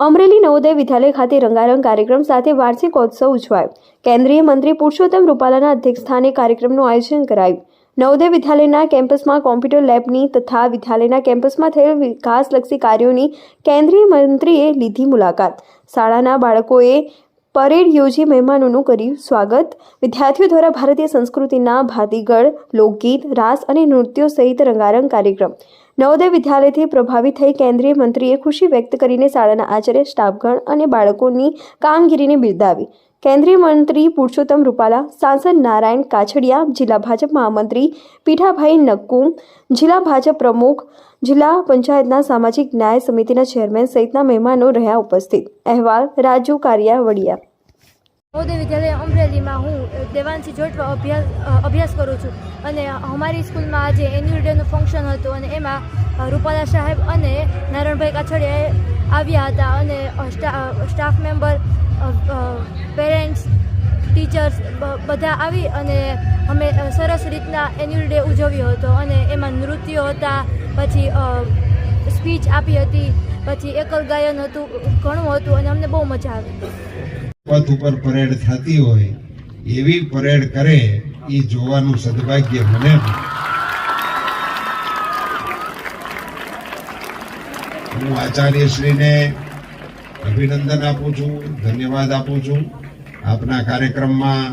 અમરેલી નવોદય વિદ્યાલય ખાતે રંગારંગ કાર્યક્રમ સાથે વાર્ષિકોત્સવ ઉજવાયો. કેન્દ્રીય મંત્રી પુરુષોત્તમ રૂપાલાના અધ્યક્ષસ્થાને કાર્યક્રમનું આયોજન કરાયું. નવોદય વિદ્યાલયના કેમ્પસમાં કોમ્પ્યુટર લેબની તથા વિદ્યાલયના કેમ્પસમાં થયેલ વિકાસલક્ષી કાર્યોની કેન્દ્રીય મંત્રીએ લીધી મુલાકાત. શાળાના બાળકોએ પરેડ યોજી મહેમાનોનું કર્યું સ્વાગત. વિદ્યાર્થીઓ દ્વારા ભારતીય સંસ્કૃતિના ભાતીગળ, લોકગીત, રાસ અને નૃત્યો સહિત રંગારંગ કાર્યક્રમ. નવોદય વિદ્યાલયથી પ્રભાવિત થઈ કેન્દ્રીય મંત્રીએ ખુશી વ્યક્ત કરીને શાળાના આચાર્ય, સ્ટાફગણ અને બાળકોની કામગીરીને બિરદાવી. કેન્દ્રીય મંત્રી પુરુષોત્તમ રૂપાલા, સાંસદ નારાયણ કાછડિયા, જિલ્લા ભાજપ મહામંત્રી પીઠાભાઈ નક્કુમ જિલ્લા ભાજપ પ્રમુખ, જિલ્લા પંચાયતના સામાજિક ન્યાય સમિતિના ચેરમેન સહિતના મહેમાનો રહ્યા ઉપસ્થિત. અહેવાલ રાજુ કારિયા વડિયા. નવોદય વિદ્યાલય અમરેલીમાં હું દેવાંશી જોટવા અભ્યાસ અભ્યાસ કરું છું. અને અમારી સ્કૂલમાં આજે એન્યુઅલ ડેનું ફંક્શન હતું અને એમાં રૂપાલા સાહેબ અને નારાયણભાઈ કાછડિયાએ આવ્યા હતા અને સ્ટાફ મેમ્બર પેરેન્ટ્સ ટીચર્સ બધા આવી અને અમે સરસ રીતના એન્યુઅલ ડે ઉજવ્યો હતો. અને એમાં નૃત્યો હતા, પછી સ્પીચ આપી હતી. પછી એકલ ગાયન હતું, ઘણું હતું અને અમને બહુ મજા આવી. પથ ઉપર પરેડ થતી હોય, એવી પરેડ કરે, એ જોવાનું સદભાગ્ય મને. હું આચાર્યશ્રીને અભિનંદન આપું છું, ધન્યવાદ આપું છું. આપના કાર્યક્રમમાં